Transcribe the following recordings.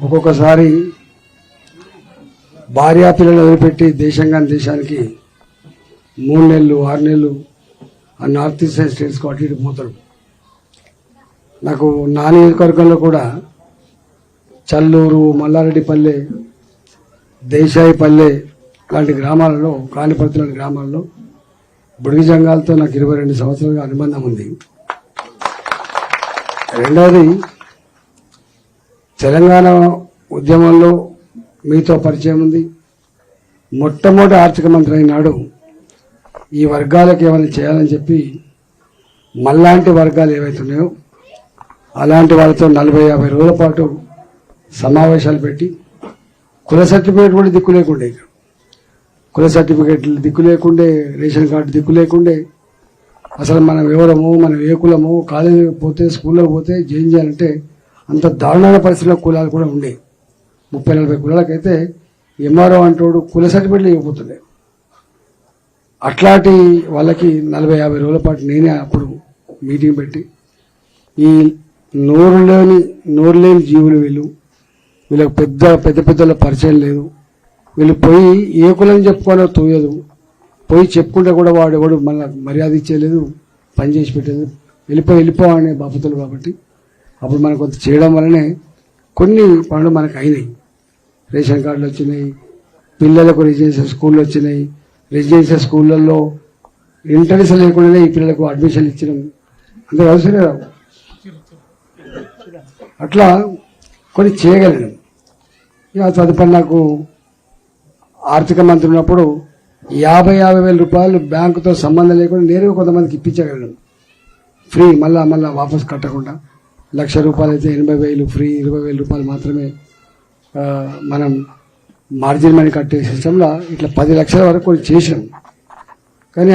ఒక్కొక్కసారి భార్యా పిల్లలు వదిలిపెట్టి దేశంగా దేశానికి మూడు నెలలు ఆరు నెలలు ఆ నార్త్ ఈస్ట్ స్టేట్స్కి అటు ఇటు పోతాడు నాకు నా నియోజకవర్గంలో కూడా చల్లూరు మల్లారెడ్డిపల్లె దేశాయిపల్లె లాంటి గ్రామాలలో కాణిపర్తి లాంటి గ్రామాల్లో బుడిగి జంగాలతో నాకు ఇరవై రెండు సంవత్సరాలుగా అనుబంధం ఉంది. రెండవది తెలంగాణ ఉద్యమంలో మీతో పరిచయం ఉంది. మొట్టమొదటి ఆర్థిక మంత్రి అయినాడు ఈ వర్గాలకు ఏమైనా చేయాలని చెప్పి మళ్ళాంటి వర్గాలు ఏవైతున్నాయో అలాంటి వాళ్ళతో నలభై యాభై రోజుల పాటు సమావేశాలు పెట్టి కుల సర్టిఫికేట్ కూడా దిక్కు లేకుండే కుల సర్టిఫికేట్లు దిక్కు లేకుండే రేషన్ కార్డు దిక్కు లేకుండే. అసలు మనం ఎవరము మనం ఏ కులము కాలేజీకి పోతే స్కూల్లో పోతే ఏం చేయాలంటే అంత దారుణమైన పరిస్థితిలో కులాలు కూడా ఉండే. ముప్పై నలభై కులాలకైతే ఎంఆర్ఓ అంటోడు కుల సర్టిఫికెట్లు ఇవ్వబోతుండే. అట్లాంటి వాళ్ళకి నలభై యాభై రోజుల పాటు నేనే అప్పుడు మీటింగ్ పెట్టి ఈ నోరు నోరులేని జీవులు వీళ్ళు వీళ్ళకి పెద్ద పెద్ద పెద్దల పరిచయం లేదు. వీళ్ళు పోయి ఏ కులం చెప్పుకోవాలో తోయదు. పోయి చెప్పుకుంటే కూడా వాడు ఎవడు మళ్ళీ మర్యాద ఇచ్చేయలేదు పని చేసి పెట్టలేదు. వెళ్ళిపో వెళ్ళిపో అనే బాపతులు కాబట్టి అప్పుడు మనకు కొంత చేయడం వల్లనే కొన్ని పనులు మనకు అయినాయి. రేషన్ కార్డులు వచ్చినాయి పిల్లలకు రెసిడెన్షియల్ స్కూళ్ళు వచ్చినాయి. రెసిడెన్షియల్ స్కూళ్ళల్లో ఇంటర్నెస్ లేకుండానే ఈ పిల్లలకు అడ్మిషన్ ఇచ్చినాం. అంతే అవసరం రావు అట్లా కొన్ని చేయగలను ఇక తదుపరి నాకు ఆర్థిక మంత్రి ఉన్నప్పుడు యాభై యాభై వేల రూపాయలు బ్యాంకుతో సంబంధం లేకుండా నేరుగా కొంతమందికి ఇప్పించగలను ఫ్రీ మళ్ళా మళ్ళా వాపస్ కట్టకుండా. లక్ష రూపాయలు అయితే ఎనభై వేలు ఫ్రీ ఇరవై వేల రూపాయలు మాత్రమే మనం మార్జిన్ మనీ కట్టే సిస్టంలో ఇట్లా పది లక్షల వరకు కొన్ని చేసినాం కానీ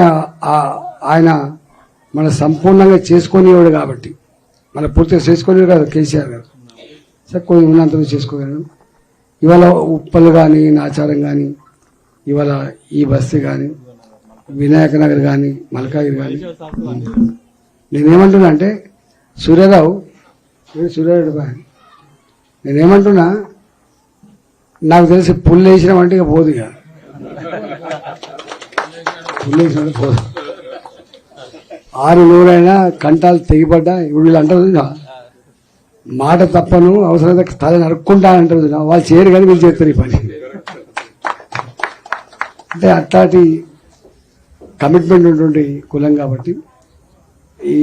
ఆ- ఆయన మన సంపూర్ణంగా చేసుకునేవాడు కాబట్టి మన పూర్తిగా చేసుకునేవాడు కాదు కేసీఆర్ గారు. సార్ కొన్ని ఉన్నంత చేసుకోగలను ఇవాళ ఉప్పలు కానీ నాచారం కానీ ఇవాళ ఈ బస్తీ కానీ వినాయక నగర్ కానీ మల్కాగిరి కానీ నేనేమంటున్నా అంటే సూర్యరావు నేను సూర్యరావు బా. నేనేమంటున్నా నాకు తెలిసి పుల్లు వేసినామంటే ఇక పోదు ఇక. పుల్లు వేసిన పోదు. ఆరు నూరైనా కంటాలు తెగిపడ్డా ఇప్పుడు వీళ్ళు అంటారు మాట తప్పను అవసరమైతే తల నరుక్కుంటా అంటారు వాళ్ళు చేయరు కానీ వీళ్ళు చేస్తారు ఈ పని. అంటే అట్లాంటి కమిట్మెంట్ ఉంటుంది కులం కాబట్టి. ఈ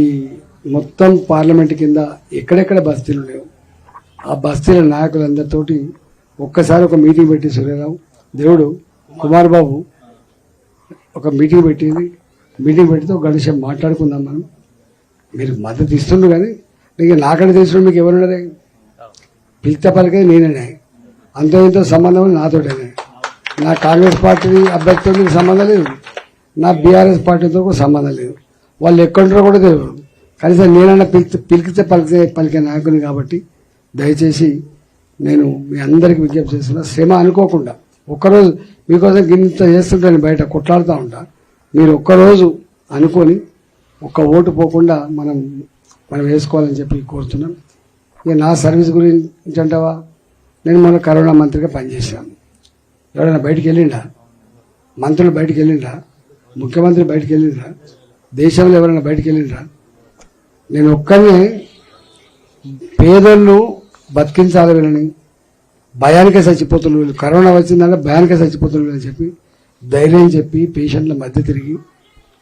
మొత్తం పార్లమెంట్ కింద ఎక్కడెక్కడ బస్తీలు లేవు. ఆ బస్తీల నాయకులందరితోటి ఒక్కసారి ఒక మీటింగ్ పెట్టి సూర్యరావు దేవుడు కుమార్ బాబు ఒక మీటింగ్ పెట్టింది. మీటింగ్ పెట్టితే ఒక గడిషం మాట్లాడుకుందాం మనం. మీరు మద్దతు ఇస్తుండ్రు కానీ నీకు నాకడ తెలిసిన మీకు ఎవరున్నారే? పిలిత పలికే నేనే అంత ఇంత సంబంధం నాతోటేనే. నా కాంగ్రెస్ పార్టీ అభ్యర్థితో సంబంధం లేదు. నా బీఆర్ఎస్ పార్టీతో సంబంధం లేదు. వాళ్ళు ఎక్కడుంటారో కూడా తెలియదు. కనీసం నేనన్నా పిలిచి పిలికితే పలికితే పలికే నాయకుని కాబట్టి దయచేసి నేను మీ అందరికి విజ్ఞప్తి చేస్తున్నా. శ్రమ అనుకోకుండా ఒక్కరోజు మీకోసం గిన్నెతో చేస్తుంటాను బయట కొట్లాడుతూ ఉంటా. మీరు ఒక్కరోజు అనుకొని ఒక్క ఓటు పోకుండా మనం మనం వేసుకోవాలని చెప్పి కోరుతున్నాం. ఇక నా సర్వీస్ గురించి అంటావా? నేను మొన్న కరోనా మంత్రిగా పనిచేశాను. ఎవరైనా బయటికి వెళ్ళిండా మంత్రులు బయటికి వెళ్ళిండ్రా? ముఖ్యమంత్రి బయటికి వెళ్ళిండ్రా? దేశంలో ఎవరైనా బయటికి వెళ్ళిండ్రా? నేను ఒక్కనే పేదోళ్ళు బతికించాలి వీళ్ళని. భయానికే చచ్చిపోతున్నారు వీళ్ళు. కరోనా వచ్చిందంటే భయానికే చచ్చిపోతున్నారు అని చెప్పి ధైర్యం చెప్పి పేషెంట్ల మధ్య తిరిగి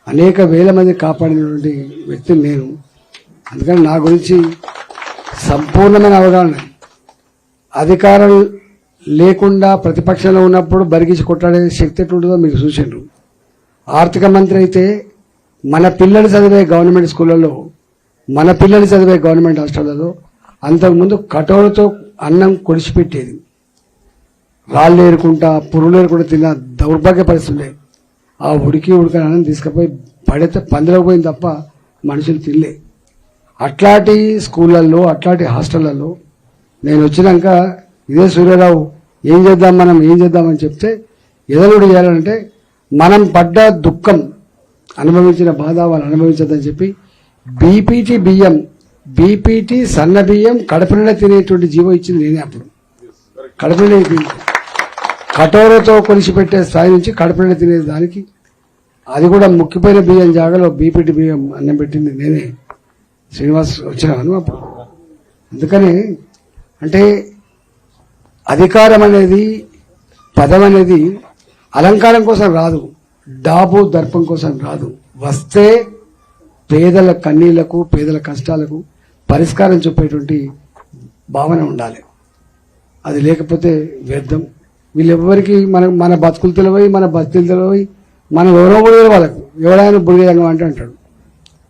అనేక వేల మంది కాపాడినటువంటి వ్యక్తిని నేను. అందుకని నా గురించి సంపూర్ణమైన అవగాహన. అధికారం లేకుండా ప్రతిపక్షంలో ఉన్నప్పుడు బరిగించి కొట్టాడే శక్తి ఎట్లుంటుందో మీకు చూసిండ్రు. ఆర్థిక మంత్రి అయితే మన పిల్లలు చదివే గవర్నమెంట్ స్కూళ్ళలో మన పిల్లలు చదివే గవర్నమెంట్ హాస్టళ్ళలో అంతకుముందు కటోరతో అన్నం కొడిచిపెట్టేది రాళ్ళు ఏరుకుంటా పురుగులు ఏరుకుంటా తిన్న దౌర్భాగ్య పరిస్థితులే ఆ ఉడికి ఉడికని అన్నం తీసుకుపోయి పడితే పందిలోకి పోయింది తప్ప మనుషులు తినలే. అట్లాంటి స్కూళ్ళల్లో అట్లాంటి హాస్టళ్ళలో నేను వచ్చినాక ఇదే సూర్యరావు ఏం చేద్దాం మనం ఏం చేద్దామని చెప్తే ఎదలుడు చేయాలంటే మనం పడ్డ దుఃఖం అనుభవించిన బాధ వాళ్ళు అనుభవించద్దని చెప్పి బీపీటీ బియ్యం బీపీటీ సన్న బియ్యం కడప తినేటువంటి జీవం ఇచ్చింది నేనే అప్పుడు. కడుపునే కటోరతో కొలిసి పెట్టే స్థాయి నుంచి కడుపునే తినే దానికి అది కూడా ముక్కిపోయిన బియ్యం జాగాలో బీపీటీ బియ్యం అన్నం పెట్టింది నేనే. శ్రీనివాస్ వచ్చినాను అప్పుడు. అందుకని అంటే అధికారం అనేది పదం అనేది అలంకారం కోసం రాదు. డాబు దర్పం కోసం రాదు. వస్తే పేదల కన్నీళ్ళకు పేదల కష్టాలకు పరిష్కారం చూపేటువంటి భావన ఉండాలి. అది లేకపోతే వ్యర్థం. వీళ్ళెవ్వరికి మన మన బతుకులు తెలివై మన బతుకులు తెలివై మనం ఎవరో కూడా వాళ్ళకు ఎవరైనా బుడిగంగం అంటే అంటాడు.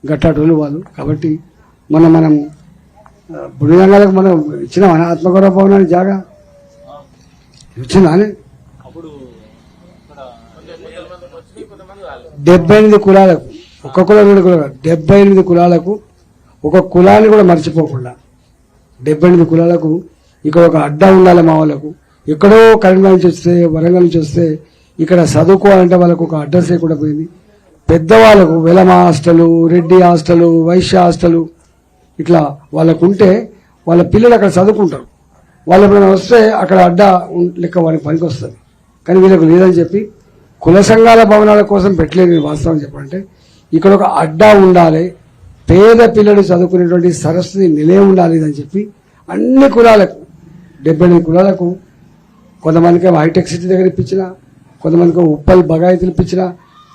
గట్టాటోళ్ళు వాళ్ళు. కాబట్టి మనం మనం బుడిగంగాలకు మనం ఇచ్చిన మన ఆత్మగౌరవ భవనానికి జాగా ఇచ్చిందా అని డెబ్బై ఎనిమిది కులాలకు ఒక కులం రెండు కులం డెబ్బై ఎనిమిది కులాలకు ఒక కులాన్ని కూడా మర్చిపోకుండా డెబ్బై ఎనిమిది కులాలకు ఇక్కడ ఒక అడ్డా ఉండాలి మా వాళ్ళకు. ఎక్కడో కరీంనగర్ నుంచి వస్తే వరంగల్ నుంచి వస్తే ఇక్కడ చదువుకోవాలంటే వాళ్ళకు ఒక అడ్రస్ లేకుండా పోయింది. పెద్దవాళ్ళకు Velama hostel Reddy hostel Vaishya hostel ఇట్లా వాళ్ళకు ఉంటే వాళ్ళ పిల్లలు అక్కడ చదువుకుంటారు వాళ్ళు ఎప్పుడైనా వస్తే అక్కడ అడ్డా లెక్క వాళ్ళకి పనికి వస్తుంది కానీ వీళ్ళకు లేదని చెప్పి కుల సంఘాల భవనాల కోసం పెట్టలేదు వాస్తవం చెప్పాలంటే. ఇక్కడ ఒక అడ్డా ఉండాలి. పేద పిల్లలు చదువుకునేటువంటి సరస్వతి నిలయం ఉండాలి అని చెప్పి అన్ని కులాలకు డెబ్బై ఎనిమిది కులాలకు కొంతమందికి ఏమో హైటెక్ సిటీ దగ్గర ఇప్పించిన కొంతమందికి ఉప్పల్ బగాయతులు ఇప్పించిన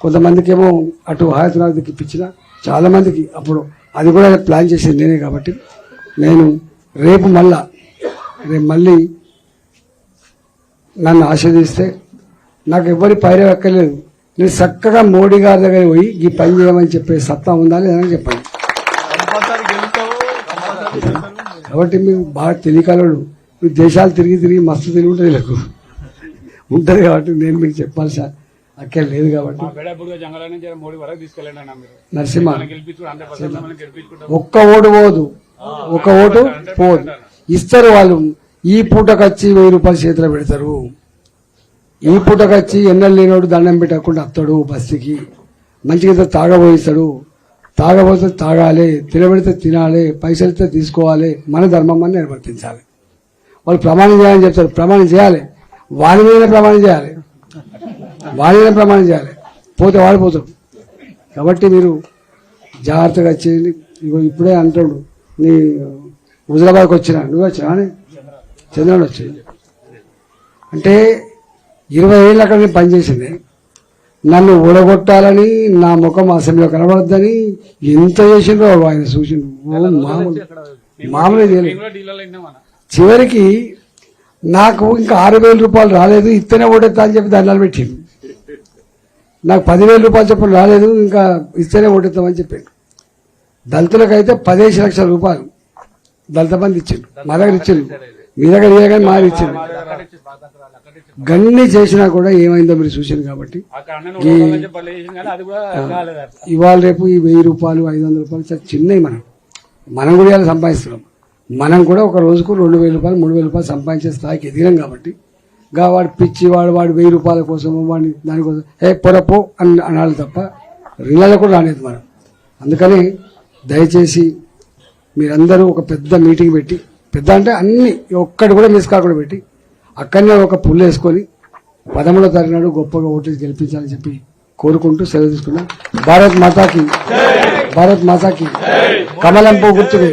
కొంతమందికి ఏమో అటు హాయత్నాథ్కి ఇప్పించిన చాలా మందికి అప్పుడు అది కూడా ప్లాన్ చేసింది నేనే కాబట్టి నేను రేపు మళ్ళా రేపు మళ్ళీ నన్ను ఆశీర్దిస్తే నాకు ఎవరి పైరే ఎక్కలేదు నేను చక్కగా మోడీ గారి దగ్గర పోయి ఈ పని చేయమని చెప్పే సత్తా ఉందా లేదని చెప్పండి. కాబట్టి మీరు బాగా తెలియకలడు. మీరు దేశాలు తిరిగి తిరిగి మస్తు తెలివి ఉంటుంది వీళ్ళకు. ఉంటుంది కాబట్టి నేను మీకు చెప్పాల్సిన అక్కడ లేదు కాబట్టి. నరసింహ. ఒక్క ఓటు పోదు. ఒక ఓటు పోదు. ఇస్తారు వాళ్ళు. ఈ పూటకొచ్చి వెయ్యి రూపాయలు చేతిలో పెడతారు. ఈ పూటకొచ్చి ఎన్నెలు లేనోడు దండం పెట్టకుండా అత్తాడు బస్సుకి మంచిగా తాగబోయిస్తాడు. తాగబోతే తాగాలి తినబెడితే తినాలి పైసలతో తీసుకోవాలి మన ధర్మం అని నిర్వర్తించాలి. వాళ్ళు ప్రమాణం చేయాలని చెప్తారు. ప్రమాణం చేయాలి. వాడి మీద ప్రమాణం చేయాలి. వాడి మీద ప్రమాణం చేయాలి. పోతే వాడిపోతాడు కాబట్టి మీరు జాగ్రత్తగా చేయండి. ఇగో ఇప్పుడే అంటాడు నీ హుజరాబాద్కి వచ్చినా నువ్వు వచ్చినా అని? చంద్రుడు వచ్చి అంటే ఇరవై ఏళ్ళు అక్కడ నేను పనిచేసింది నన్ను ఊడగొట్టాలని నా ముఖం అసెంబ్లీలో కనబడద్దని ఎంత చేసిండ్రో ఆయన ఓ మామూలు మామూలు చివరికి నాకు ఇంకా ఆరు వేల రూపాయలు రాలేదు ఇస్తేనే ఓటెత్తా అని చెప్పి దండాలు పెట్టిండు. నాకు పదివేల రూపాయలు చెప్పిన రాలేదు ఇంకా ఇస్తేనే ఓటెత్తామని చెప్పాడు. దళితులకైతే పదిహేను లక్షల రూపాయలు దళిత బంధు ఇచ్చిండు. మా దగ్గర ఇచ్చిండు. మీ దగ్గర ఇయ్య కానీ మా దగ్గర ఇచ్చిండు అక్కడ ఇచ్చి- అక్కడ ఇచ్చి- గన్ని చేసినా కూడా ఏమైందో మీరు చూసింది కాబట్టి ఇవాళ రేపు ఈ వెయ్యి రూపాయలు ఐదు వందల రూపాయలు చాలా చిన్నవి మనం. మనం కూడా ఇలా సంపాదిస్తున్నాం. మనం కూడా ఒక రోజుకు రెండు వేల రూపాయలు మూడు వేల రూపాయలు సంపాదించే స్థాయికి ఎదిగాం కాబట్టి గా వాడు పిచ్చి వాడు వాడు వెయ్యి రూపాయల కోసం వాడిని దానికోసం ఏ పొరపో అని అనాలి తప్ప రిళ్ళలో కూడా రాలేదు మనం. అందుకని దయచేసి మీరందరూ ఒక పెద్ద మీటింగ్ పెట్టి పెద్ద అంటే అన్ని ఒక్కటి కూడా మిస్ కాకుండా పెట్టి అక్కడనే ఒక పుల్లు వేసుకొని పదమూడో తారీఖు నాడు గొప్పగా ఓటేసి గెలిపించాలని చెప్పి కోరుకుంటూ సెలవు తీసుకున్నా. భారత్ మాతాకి భారత్ మాతాకి కమలం పూ గుర్తుకు